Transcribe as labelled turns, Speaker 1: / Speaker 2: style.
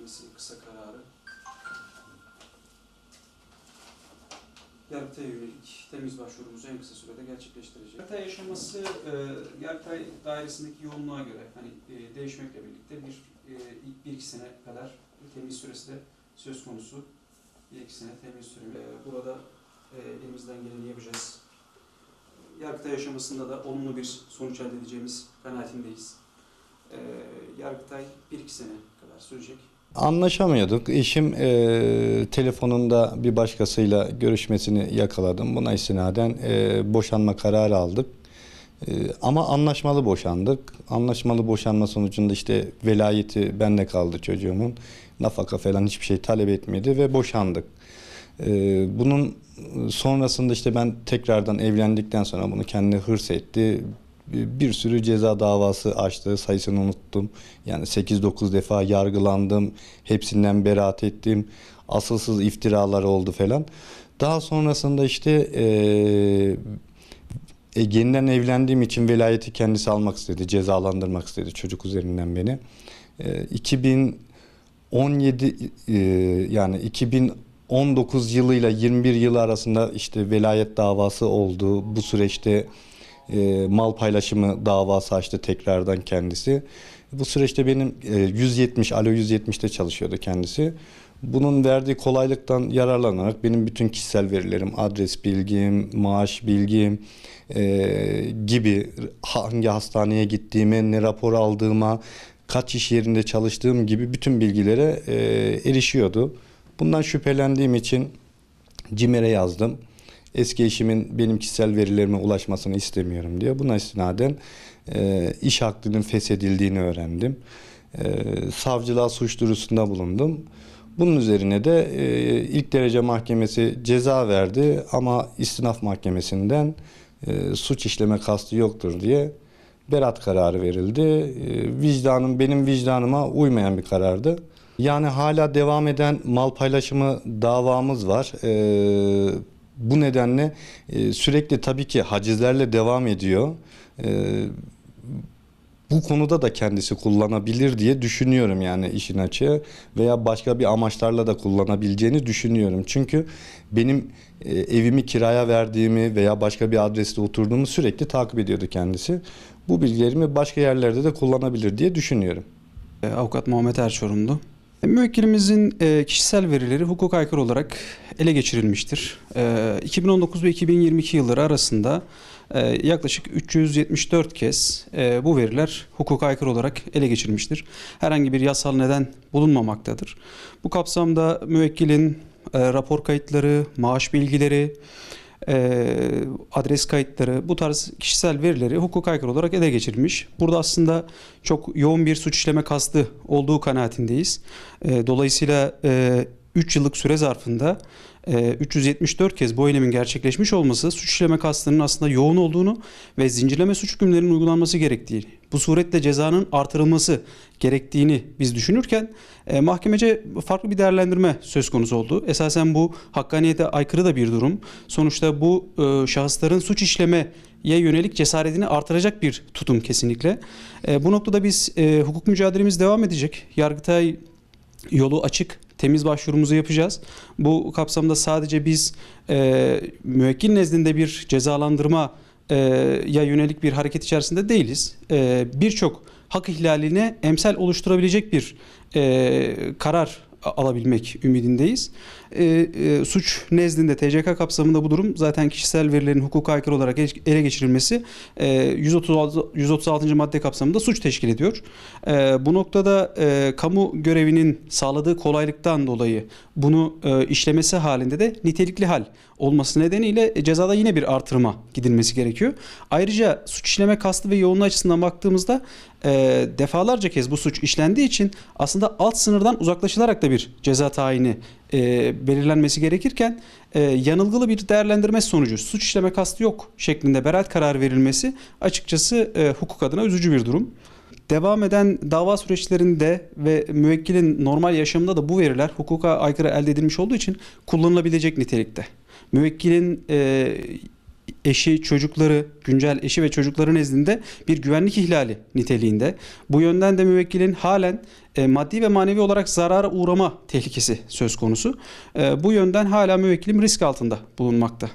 Speaker 1: Mahkemesi kısa kararı. Yargıtay'a yönelik temiz başvurumuzu en kısa sürede gerçekleştirecek. Yargıtay yaşaması e, Yargıtay dairesindeki yoğunluğa göre hani e, değişmekle birlikte bir e, ilk bir iki sene kadar temiz süresi de söz konusu. Bir iki sene temiz süre. E, burada e, elimizden geleni yapacağız. Yargıtay aşamasında da olumlu bir sonuç elde edeceğimiz kanaatindeyiz. E, Yargıtay bir iki sene kadar sürecek.
Speaker 2: Anlaşamıyorduk. Eşim e, telefonunda bir başkasıyla görüşmesini yakaladım. Buna istinaden e, boşanma kararı aldık. E, ama anlaşmalı boşandık. Anlaşmalı boşanma sonucunda işte velayeti bende kaldı çocuğumun. Nafaka falan hiçbir şey talep etmedi ve boşandık. E, bunun sonrasında işte ben tekrardan evlendikten sonra bunu kendine hırs etti. Bir sürü ceza davası açtı. Sayısını unuttum. Yani 8-9 defa yargılandım. Hepsinden beraat ettim. Asılsız iftiralar oldu falan. Daha sonrasında işte eee e, yeniden evlendiğim için velayeti kendisi almak istedi. Cezalandırmak istedi çocuk üzerinden beni. E, 2017 e, yani 2019 yılıyla 21 yılı arasında işte velayet davası oldu. Bu süreçte e, mal paylaşımı davası açtı tekrardan kendisi. Bu süreçte benim e, 170, Alo 170'te çalışıyordu kendisi. Bunun verdiği kolaylıktan yararlanarak benim bütün kişisel verilerim, adres bilgim, maaş bilgim e, gibi hangi hastaneye gittiğime, ne rapor aldığıma, kaç iş yerinde çalıştığım gibi bütün bilgilere e, erişiyordu. Bundan şüphelendiğim için CİMER'e yazdım. Eski eşimin benim kişisel verilerime ulaşmasını istemiyorum diye. Buna istinaden e, iş hakkının feshedildiğini öğrendim. E, savcılığa suç duyurusunda bulundum. Bunun üzerine de e, ilk derece mahkemesi ceza verdi ama istinaf mahkemesinden e, suç işleme kastı yoktur diye beraat kararı verildi. E, vicdanım benim vicdanıma uymayan bir karardı. Yani hala devam eden mal paylaşımı davamız var. E, bu nedenle e, sürekli tabii ki hacizlerle devam ediyor. E, bu konuda da kendisi kullanabilir diye düşünüyorum yani işin açığı veya başka bir amaçlarla da kullanabileceğini düşünüyorum. Çünkü benim e, evimi kiraya verdiğimi veya başka bir adreste oturduğumu sürekli takip ediyordu kendisi. Bu bilgilerimi başka yerlerde de kullanabilir diye düşünüyorum.
Speaker 1: E, Avukat Muhammed Erçorumlu. E, Müvekkilimizin e, kişisel verileri hukuk aykırı olarak ele geçirilmiştir. E, 2019 ve 2022 yılları arasında e, yaklaşık 374 kez e, bu veriler hukuk aykırı olarak ele geçirilmiştir. Herhangi bir yasal neden bulunmamaktadır. Bu kapsamda müvekkilin e, rapor kayıtları, maaş bilgileri, e, adres kayıtları bu tarz kişisel verileri hukuk aykırı olarak ele geçirilmiş. Burada aslında çok yoğun bir suç işleme kastı olduğu kanaatindeyiz. E, dolayısıyla 3 yıllık süre zarfında e, 374 kez bu eylemin gerçekleşmiş olması suç işleme kastının aslında yoğun olduğunu ve zincirleme suç hükümlerinin uygulanması gerektiğini, bu suretle cezanın artırılması gerektiğini biz düşünürken e, mahkemece farklı bir değerlendirme söz konusu oldu. Esasen bu hakkaniyete aykırı da bir durum. Sonuçta bu e, şahısların suç işlemeye yönelik cesaretini artıracak bir tutum kesinlikle. E, bu noktada biz e, hukuk mücadelemiz devam edecek. Yargıtay yolu açık. Temiz başvurumuzu yapacağız. Bu kapsamda sadece biz e, müvekkil nezdinde bir cezalandırma e, ya yönelik bir hareket içerisinde değiliz. E, Birçok hak ihlaline emsal oluşturabilecek bir e, karar alabilmek ümidindeyiz. E, e, suç nezdinde TCK kapsamında bu durum zaten kişisel verilerin hukuka aykırı olarak ele geçirilmesi e, 136, 136. madde kapsamında suç teşkil ediyor. E, bu noktada e, kamu görevinin sağladığı kolaylıktan dolayı bunu e, işlemesi halinde de nitelikli hal olması nedeniyle e, cezada yine bir artırıma gidilmesi gerekiyor. Ayrıca suç işleme kastı ve yoğunluğu açısından baktığımızda e, defalarca kez bu suç işlendiği için aslında alt sınırdan uzaklaşılarak da bir ceza tayini e, belirlenmesi gerekirken e, yanılgılı bir değerlendirme sonucu suç işleme kastı yok şeklinde beraat kararı verilmesi açıkçası e, hukuk adına üzücü bir durum. Devam eden dava süreçlerinde ve müvekkilin normal yaşamında da bu veriler hukuka aykırı elde edilmiş olduğu için kullanılabilecek nitelikte. Müvekkilin e, eşi, çocukları, güncel eşi ve çocukları nezdinde bir güvenlik ihlali niteliğinde. Bu yönden de müvekkilin halen e, maddi ve manevi olarak zarara uğrama tehlikesi söz konusu. E, bu yönden hala müvekkilim risk altında bulunmakta.